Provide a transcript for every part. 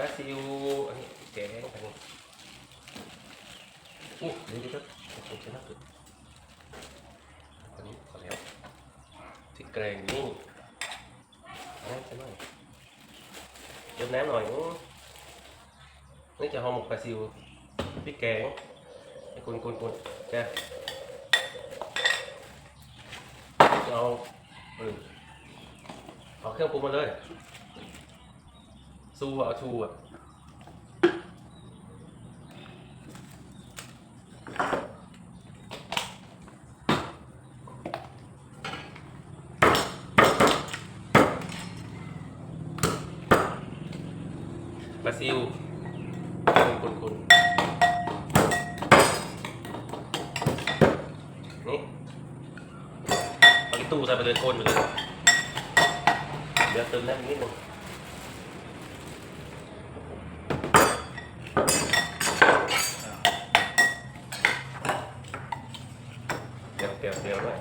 ปลาซิวอันนี้แกงอันนี้อู้เดี๋ยวเดี๋ยวเดี๋ยวผมจะนับดูอันนี้พอแล้วที่แกงนี่อันนี้ใช่ไหมเดี๋ยวน้ำหน่อยนี่จะห่อหมกปลาซิวพริกแกงให้คนคนคนแกเอาเออเอาเครื่องปรุงมาเลย ซูเอาชูอะบราซิลคนคนคนนี่เอาที่ตู้ใส่ไปเลยคนไปเลย เดี๋ยวเติมน้ำนิดนึง เดียวเดียวเดี๋ยวด้วย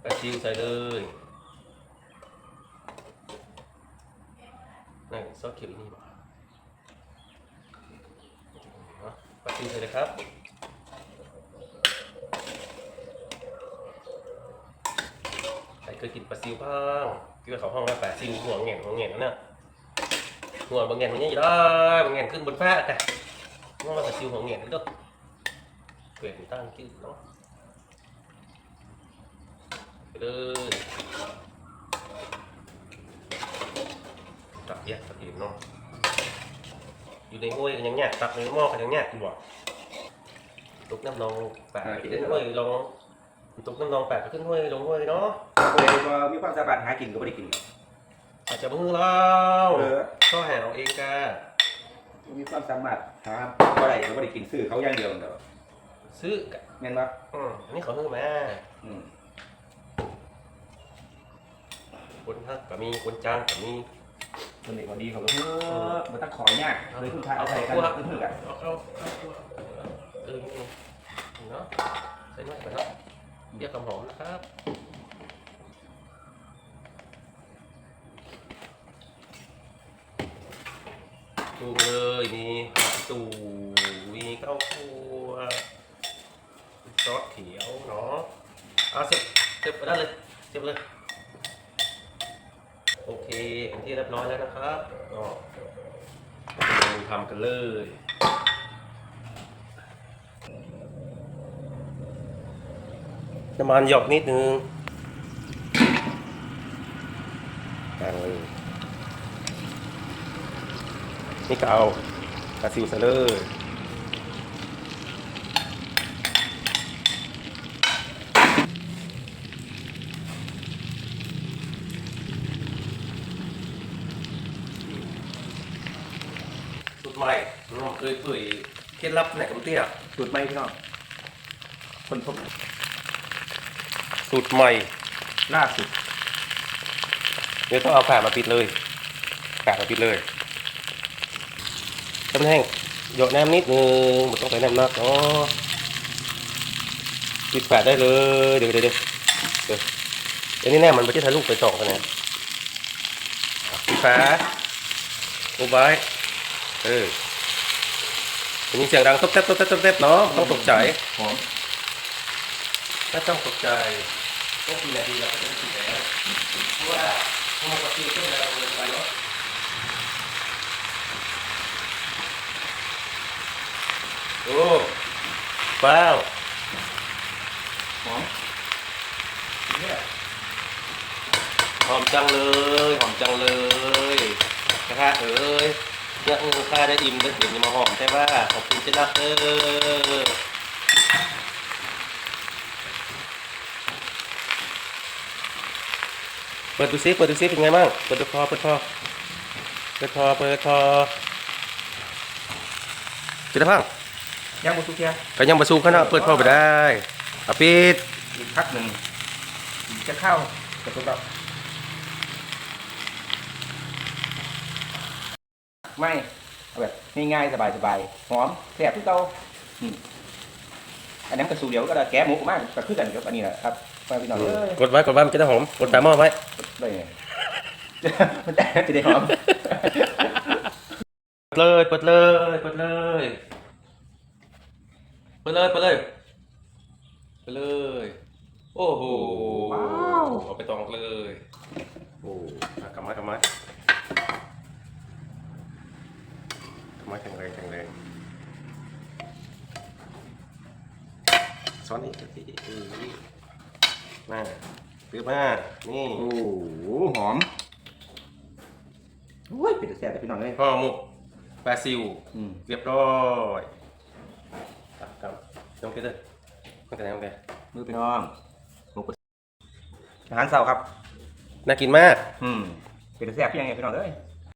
ไปชิวใส่เลยนั่นซอสเขียวอีนี่บ่เอาไปชิวใส่เลยครับ ใครเคยกินปลาซิวบ้างที่ว่าเขาห้องว่าปลาซิวหัวแหง่นหัวแหง่นนั่นน่ะหัวบางแหง่นมันยังอยู่ได้บางแหง่นขึ้นบนฟ้าแต่ว่าปลาซิวหัวแหง่นก็เปลี่ยนตั้งชื่อเนาะไปเลยตักแยกตักเองเนาะอยู่ในห้วยกันยังแยกตักในหม้อกันยังแยกอยู่บ่ตุกน้ำนองแปะไปขึ้นห้วยลง ตุกน้ำนองแปะไปขึ้นห้วยลงห้วยเนาะคนใดก็มีความสามารถหากินก็ไม่ได้กินอาจจะมือเราเออก็หาเอาเองกามีความสามารถหาก็ได้ก็ไม่ได้กินซื้อเขาอย่างเดียวเด้อซื้อกะแม่นปะอืมอันนี้เขาซื้อมาอืมคนทักก็มีคนจ้างก็มีคนเด็กวันดีเขาก็เพื่อมาตั้งขอยากเลยคุณพาเอาใส่กันเพื่อกันเอาเข้าเอาเข้าเออนี่เนาะใส่หน่อยไปเนาะ เรียกคำหอมนะครับปรุงเลยมีผักตูมีข้าวคั่วซอสเขียวเนาะเอาเสร็จเสร็จไปได้เลยเสร็จเลย โอเคเป็นที่เรียบร้อยแล้วนะครับก็ทำกันเลย น้ำมันหยอกนิดนึงกลางเลยนี่ก็เอากระซิวใส่เลยสุดใหม่น้องเคยเปื่อยเคล็ดลับไหนกันเตี้ยสูตรใหม่พี่น้องคนพบ สูตรใหม่ล่าสุดเดี๋ยวต้องเอาผ่ามาปิดเลยผ่ามาปิดเลยถ้ามันแห้งหยดน้ำนิดนึงไม่ต้องใส่น้ำมากเนาะปิดฝาได้เลยเดี๋ยวเดี๋ยวเดี๋ยวเดี๋ยวเดี๋ยวนี้แน่มันไม่ใช่ทะลุไปสองคะแนนปิดฝาอุบไว้เออจะมีเสียงดังต๊บแต๊บต๊บแต๊บต๊บแต๊บเนาะไม่ต้องตกใจหอม ไม่ต้องตกใจต้องกี่นาทีเราก็จะได้กินแล้วเพราะว่าพอปกติก็ไม่ได้เราเลยไปเนาะโอ้ว้าวหอมเนี่ยหอมจังเลยหอมจังเลยกระทะเอ้ยเนี่ยเออข้าได้อิ่มได้เห็นมาหอมใช่ป่ะขอบคุณเจ้านักเด้อ เปิดดูซิเปิดดูซิเป็นไงบ้าง เปิดดูพอเปิดพอเปิดพอเปิดพอจิตรพังย่างบุสุเกียก็ยังประสูขนาดเปิดพอไปได้อาปิดอีกพักหนึ่งจะเข้าจะตุกเราไม่เอาแบบง่ายๆสบายๆหอมแซ่บทุกเตาอืมอันนั้นกระสูเดียวก็ได้แกะหมูมากก็คือกันกับอันนี้แหละครับ มาพี่น้องเอ้ยกดไว้กดไว้มันจะได้หอมกดฝาหม้อไว้ ได้ไงมันจะจะได้หอมเปิดเลยเปิดเลยเปิดเลยเปิดเลยเปิดเลยเปิดเลย โอ้โหว้าวเอาไปตองเลยโอ้อะกลับมากลับมากลับมาแข็งแรงแข็งแรงซ้อนอีกทีอือ มาซื้อมา นี่โอ้โหหอมโอ้ยเป็นแต่แซ่บแต่พี่น้องเลยห่อหมกปลาซิว อืมเรียบร้อยครับครับน้องเพชรเด้อตั้งแต่ไหนตั้งแต่มือพี่น้องหมูกระอาหารเสาร์ครับ น่ากินมาก อืมเป็นแต่แซ่บพี่ยังไงพี่น้องเอ้ย